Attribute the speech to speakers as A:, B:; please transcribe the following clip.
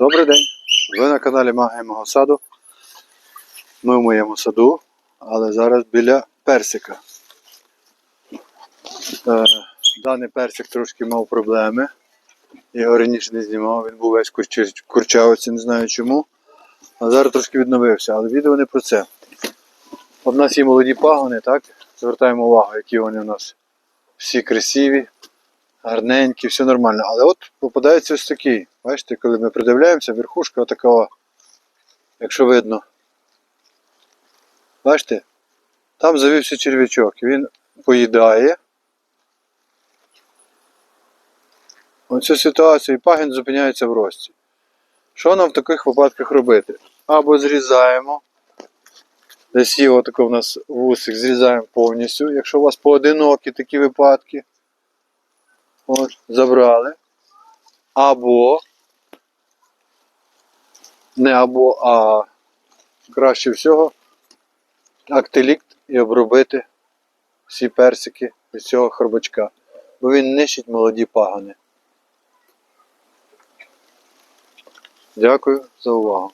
A: Добрий день! Ви на каналі Магія мого саду. Ми в моєму саду, але зараз біля персика. Е, даний персик трошки мав проблеми. Його раніше не знімав, він був весь курчи- не знаю чому. А зараз трошки відновився, але відео не про це. От у нас є молоді пагони, так? Звертаємо увагу, які вони у нас всі красиві, гарненькі, все нормально. Але от попадається ось такий. Бачите, коли ми придивляємося, верхушка отакова, якщо видно. Бачите? Там завівся черв'ячок, він поїдає. Оцю ситуацію і пагін зупиняється в рості. Що нам в таких випадках робити? Або зрізаємо. Десь є отако в нас вусик, зрізаємо повністю. Якщо у вас поодинокі такі випадки, от, забрали. Або не або, а краще всього актилікт і обробити всі персики від цього хробачка. Бо він нищить молоді пагани. Дякую за увагу.